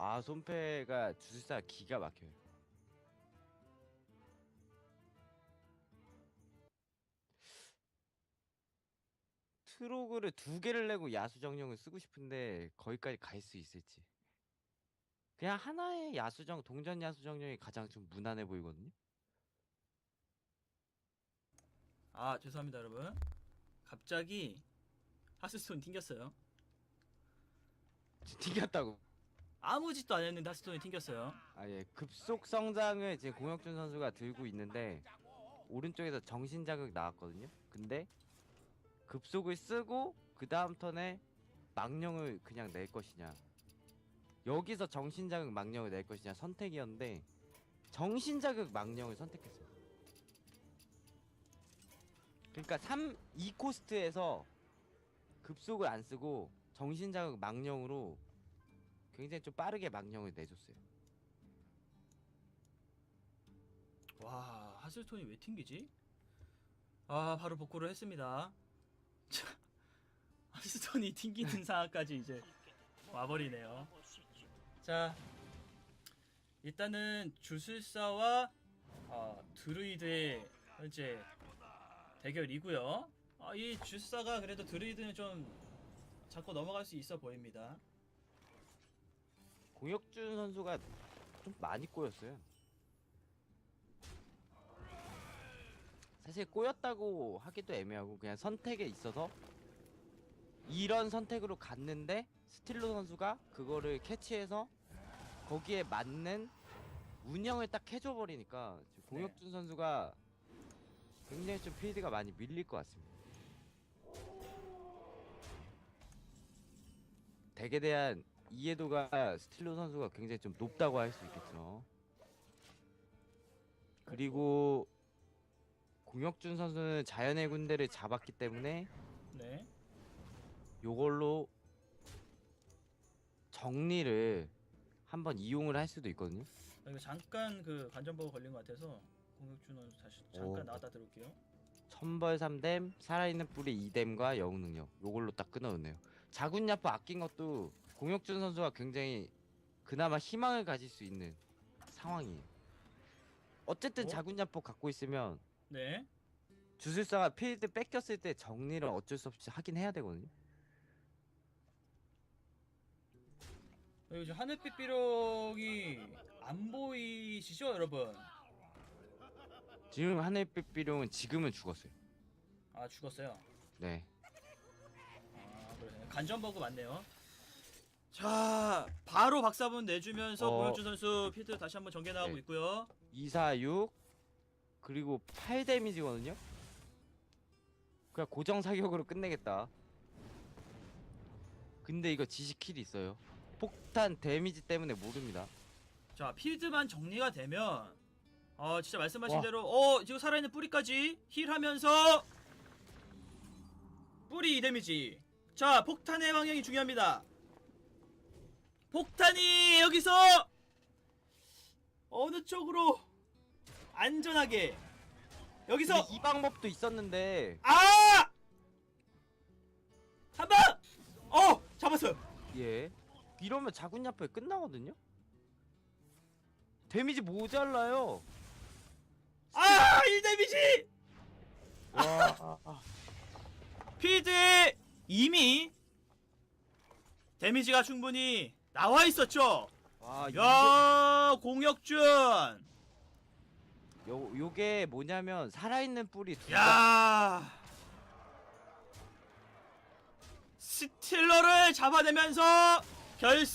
아 손패가 주술사 기가 막혀요. 트로그를 두 개를 내고 야수정령을 쓰고 싶은데 거기까지 갈 수 있을지. 그냥 하나의 야수정 동전 야수정령이 가장 좀 무난해 보이거든요. 아 죄송합니다 여러분 갑자기 하스스톤 튕겼어요 튕겼다고. 아무 짓도 안 했는데 하스스톤이 튕겼어요 아 예 급속 성장을 지금 공혁준 선수가 들고 있는데 오른쪽에서 정신 자극 나왔거든요. 근데 급속을 쓰고 그 다음 턴에 망령을 그냥 낼 것이냐. 여기서 정신 자극 망령을 낼 것이냐 선택이었는데 정신 자극 망령을 선택했어요. 그러니까 3 2코스트에서 급속을 안 쓰고 정신 자극 망령으로 굉장히 좀 빠르게 망령을 내줬어요. 와 하스스톤이 왜 튕기지? 아 바로 복구를 했습니다 자 하스스톤이 튕기는 상황까지 이제 와버리네요 자 일단은 주술사와 어, 드루이드의 현재 대결이고요 아, 이 주술사가 그래도 드루이드는 좀 잡고 넘어갈 수 있어 보입니다 공혁준 선수가 좀 많이 꼬였어요. 사실 꼬였다고 하기도 애매하고 그냥 선택에 있어서 이런 선택으로 갔는데 스틸로 선수가 그거를 캐치해서 거기에 맞는 운영을 딱 해줘 버리니까 지금 공혁준 선수가 굉장히 좀 필드가 많이 밀릴 것 같습니다. 덱에 대한 이해도가 스틸로 선수가 굉장히 좀 높다고 할 수 있겠죠. 그리고 공혁준 선수는 자연의 군대를 잡았기 때문에 네 요걸로 정리를 한번 이용을 할 수도 있거든요. 아, 이거 잠깐 그 관전버가 걸린 것 같아서 공격준 선수 다시 잠깐 오. 나왔다 들어올게요 천벌 3댐, 살아있는 뿌리 2댐과 영웅 능력 요걸로 딱 끊어놓네요. 자군야파 아낀 것도 공혁준 선수가 굉장히 그나마 희망을 가질 수 있는 상황이에요. 어쨌든 어? 자군야포 갖고 있으면 네 주술사가 필드 뺏겼을 때 정리를 어쩔 수 없이 하긴 해야 되거든요. 여기 지금 하늘빛 비룡이 안 보이시죠 여러분? 지금 하늘빛 비룡은 지금은 죽었어요. 아 죽었어요. 네. 아 그러네. 간전 버그 맞네요. 자 바로 박사분 내주면서 어. 고현주 선수 필드 다시 한번 전개 나가고 네. 있고요. 2, 4, 6 그리고 8 데미지거든요. 그냥 고정 사격으로 끝내겠다. 근데 이거 지식킬이 있어요. 폭탄 데미지 때문에 모릅니다. 자 필드만 정리가 되면 어 진짜 말씀하신 와. 대로 어 지금 살아있는 뿌리까지 힐하면서 뿌리 2 데미지. 자 폭탄의 방향이 중요합니다. 폭탄이 여기서 어느 쪽으로 안전하게 여기서 근데 이 방법도 있었는데 아! 한 방! 어! 잡았어요. 예 이러면 자군야포에 끝나거든요. 데미지 모자라요. 아! 1 데미지! 와, 아, 필드에 이미 데미지가 충분히 나와 있었죠. 와 야, 공혁준. 요 요게 뭐냐면 살아있는 뿌리 두 개. 야. 스틸러를 잡아내면서 결승